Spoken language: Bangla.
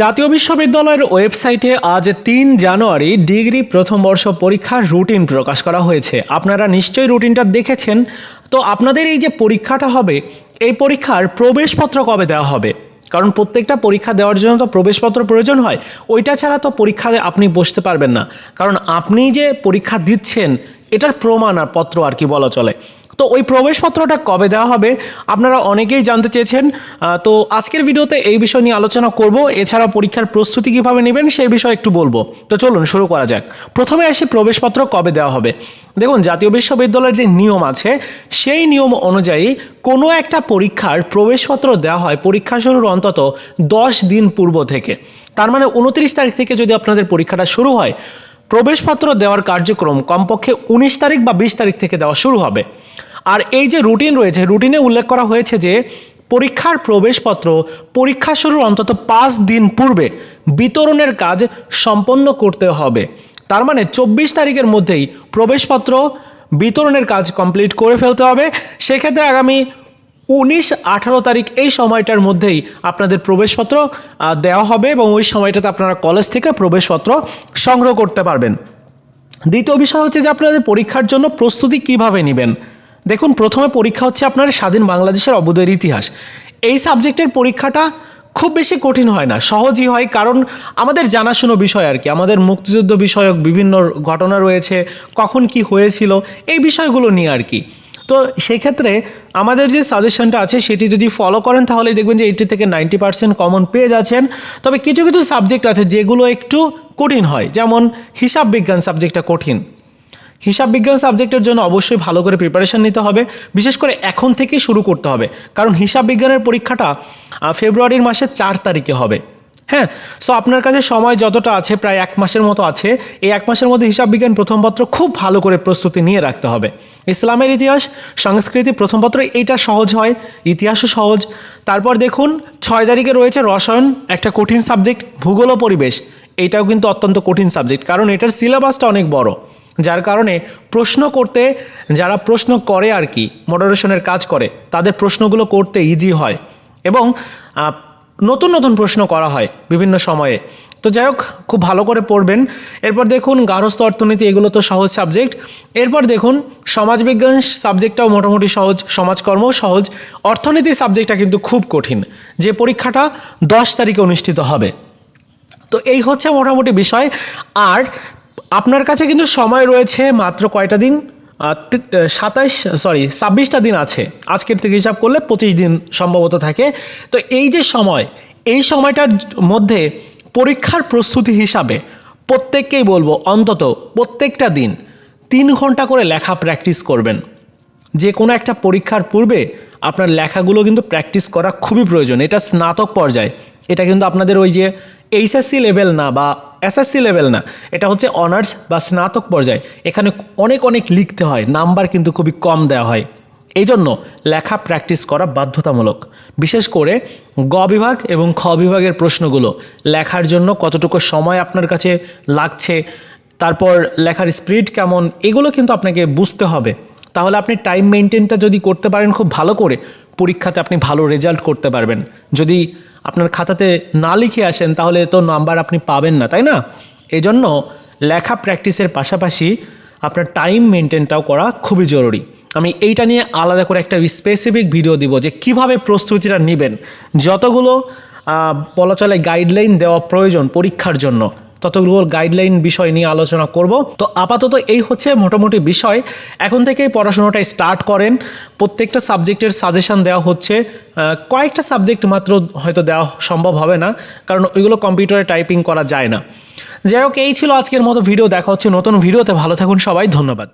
জাতীয় বিশ্ববিদ্যালয়ের ওয়েবসাইটে আজ তিন জানুয়ারি ডিগ্রি প্রথম বর্ষ পরীক্ষার রুটিন প্রকাশ করা হয়েছে। আপনারা নিশ্চয়ই রুটিনটা দেখেছেন। তো আপনাদের এই যে পরীক্ষাটা হবে, এই পরীক্ষার প্রবেশপত্র কবে দেওয়া হবে? কারণ প্রত্যেকটা পরীক্ষা দেওয়ার জন্য তো প্রবেশপত্র প্রয়োজন হয়। ওইটা ছাড়া তো পরীক্ষায় আপনি বসতে পারবেন না। কারণ আপনি যে পরীক্ষা দিচ্ছেন, এটার প্রমাণ আর পত্র আর কি বলা চলে। তো ওই প্রবেশপত্রটা কবে দেওয়া হবে আপনারা অনেকেই জানতে চেয়েছেন। তো আজকের ভিডিওতে এই বিষয় নিয়ে আলোচনা করব। এছাড়া পরীক্ষার প্রস্তুতি কীভাবে নেবেন সেই বিষয়ে একটু বলব। তো চলুন শুরু করা যাক। প্রথমে আসি প্রবেশপত্র কবে দেওয়া হবে। দেখুন, জাতীয় বিশ্ববিদ্যালয়ের যে নিয়ম আছে, সেই নিয়ম অনুযায়ী কোনো একটা পরীক্ষার প্রবেশপত্র দেওয়া হয় পরীক্ষা শুরুর অন্তত দশ দিন পূর্ব থেকে। তার মানে উনত্রিশ তারিখ থেকে যদি আপনাদের পরীক্ষাটা শুরু হয়, প্রবেশপত্র দেওয়ার কার্যক্রম কমপক্ষে উনিশ তারিখ বা বিশ তারিখ থেকে দেওয়া শুরু হবে। আর এই যে রুটিন রয়েছে, রুটিনে উল্লেখ করা হয়েছে যে পরীক্ষার প্রবেশপত্র পরীক্ষা শুরুর অন্তত পাঁচ দিন পূর্বে বিতরণের কাজ সম্পন্ন করতে হবে। তার মানে চব্বিশ তারিখের মধ্যেই প্রবেশপত্র বিতরণের কাজ কমপ্লিট করে ফেলতে হবে। সেক্ষেত্রে আগামী উনিশ, আঠারো তারিখ এই সময়টার মধ্যেই আপনাদের প্রবেশপত্র দেওয়া হবে এবং ওই সময়টাতে আপনারা কলেজ থেকে প্রবেশপত্র সংগ্রহ করতে পারবেন। দ্বিতীয় বিষয় হচ্ছে যে আপনাদের পরীক্ষার জন্য প্রস্তুতি কীভাবে নেবেন? দেখুন, প্রথমে পরীক্ষা হচ্ছে আপনার স্বাধীন বাংলাদেশের অবুদের ইতিহাস। এই সাবজেক্টের পরীক্ষাটা খুব বেশি কঠিন হয় না, সহজই হয়, কারণ আমাদের জানাশুনো বিষয় আর কি, আমাদের মুক্তিযুদ্ধ বিষয়ক বিভিন্ন ঘটনা রয়েছে, কখন কি হয়েছিল, এই বিষয়গুলো নিয়ে আর কি। তো সেই ক্ষেত্রে আমাদের যে সাজেশনটা আছে, সেটি যদি ফলো করেন তাহলে দেখবেন যে এইটি থেকে নাইনটি পার্সেন্ট কমন পেয়ে যাচ্ছেন। তবে কিছু কিছু সাবজেক্ট আছে যেগুলো একটু কঠিন হয়, যেমন হিসাব বিজ্ঞান সাবজেক্টটা কঠিন। হিসাব বিজ্ঞান সাবজেক্টের জন্য অবশ্যই ভালো করে প্রিপারেশন নিতে হবে। বিশেষ করে এখন থেকেই শুরু করতে হবে। কারণ হিসাব বিজ্ঞানের পরীক্ষাটা ফেব্রুয়ারির মাসের চার তারিখে হবে। হ্যাঁ? সো আপনার কাছে সময় যতটা আছে, প্রায় এক মাসের মতো আছে। এই এক মাসের মধ্যে হিসাব বিজ্ঞান প্রথম পত্র খুব ভালো করে প্রস্তুতি নিয়ে রাখতে হবে। ইসলামের ইতিহাস, সংস্কৃতি প্রথম পত্র, এইটা সহজ হয়। ইতিহাসও সহজ। তারপর দেখুন, ছয় তারিখে রয়েছে রসায়ন, একটা কঠিন সাবজেক্ট ভূগোল ও পরিবেশ। এটাও কিন্তু অত্যন্ত কঠিন সাবজেক্ট কারণ এটার সিলেবাসটা অনেক বড়। যার কারণে প্রশ্ন করতে, যারা প্রশ্ন করে আর কি মডারেশনের কাজ করে, তাদের প্রশ্নগুলো করতে ইজি হয় এবং নতুন নতুন প্রশ্ন করা হয় বিভিন্ন সময়ে। তো যাই হোক, খুব ভালো করে পড়বেন। এরপর দেখুন গার্হস্থ অর্থনীতি, এগুলো তো সহজ সাবজেক্ট এরপর দেখুন, সমাজবিজ্ঞান সাবজেক্টটাও মোটামুটি সহজ, সমাজকর্মও সহজ। অর্থনীতি সাবজেক্টটা কিন্তু খুব কঠিন। যে পরীক্ষাটা দশ তারিখে অনুষ্ঠিত হবে। তো এই হচ্ছে মোটামুটি বিষয়। আর আপনার কাছে কিন্তু সময় রয়েছে মাত্র কয়টা দিন? সাতাইশ সরি ছাব্বিশটা দিন আছে। আজকের থেকে হিসাব করলে পঁচিশ দিন সম্ভবত থাকে। তো এই যে সময়, এই সময়টার মধ্যে পরীক্ষার প্রস্তুতি হিসাবে প্রত্যেককেই বলব, অন্তত প্রত্যেকটা দিন তিন ঘণ্টা করে লেখা প্র্যাকটিস করবেন। যে কোনো একটা পরীক্ষার পূর্বে আপনার লেখাগুলো কিন্তু প্র্যাকটিস করা খুবই প্রয়োজন। এটা স্নাতক পর্যায়ে। এটা কিন্তু আপনাদের ওই যে এইচএসসি লেভেল না বা এসএসসি লেভেল না, এটা হচ্ছে অনার্স বা স্নাতক পর্যায়ে। এখানে অনেক অনেক লিখতে হয় নাম্বার কিন্তু খুবই কম দেওয়া হয়। এই জন্য লেখা প্র্যাকটিস করা বাধ্যতামূলক। বিশেষ করে গ বিভাগ এবং খ বিভাগের প্রশ্নগুলো, লেখার জন্য কতটুকু সময় আপনার কাছে লাগছে, তারপর লেখার স্পিড কেমন, এগুলো কিন্তু আপনাকে বুঝতে হবে। তাহলে আপনি টাইম মেনটেনটা যদি করতে পারেন খুব ভালো করে, পরীক্ষাতে আপনি ভালো রেজাল্ট করতে পারবেন। যদি আপনার খাতাতে না লিখে আসেন, তাহলে তো নাম্বার আপনি পাবেন না, তাই না? এজন্য লেখা প্র্যাকটিসের পাশাপাশি আপনার টাইম মেনটেনটাও করা খুবই জরুরি। আমি এইটা নিয়ে আলাদা করে একটা স্পেসিফিক ভিডিও দিব যে কীভাবে প্রস্তুতিটা নেবেন। যতগুলো বলা চলে গাইডলাইন দেওয়া প্রয়োজন পরীক্ষার জন্য ততগুলো গাইডলাইন বিষয় নিয়ে আলোচনা করব। তো আপাতত এই হচ্ছে মোটামুটি বিষয়। এখন থেকেই পড়াশোনাটা স্টার্ট করেন। প্রত্যেকটা সাবজেক্টের সাজেশান দেওয়া হচ্ছে। কয়েকটা সাবজেক্ট মাত্র হয়তো দেওয়া সম্ভব হবে না, কারণ ওইগুলো কম্পিউটারে টাইপিং করা যায় না। যাই হোক, এই ছিল আজকের মতো ভিডিও দেখা হচ্ছে নতুন ভিডিওতে ভালো থাকুন সবাই। ধন্যবাদ।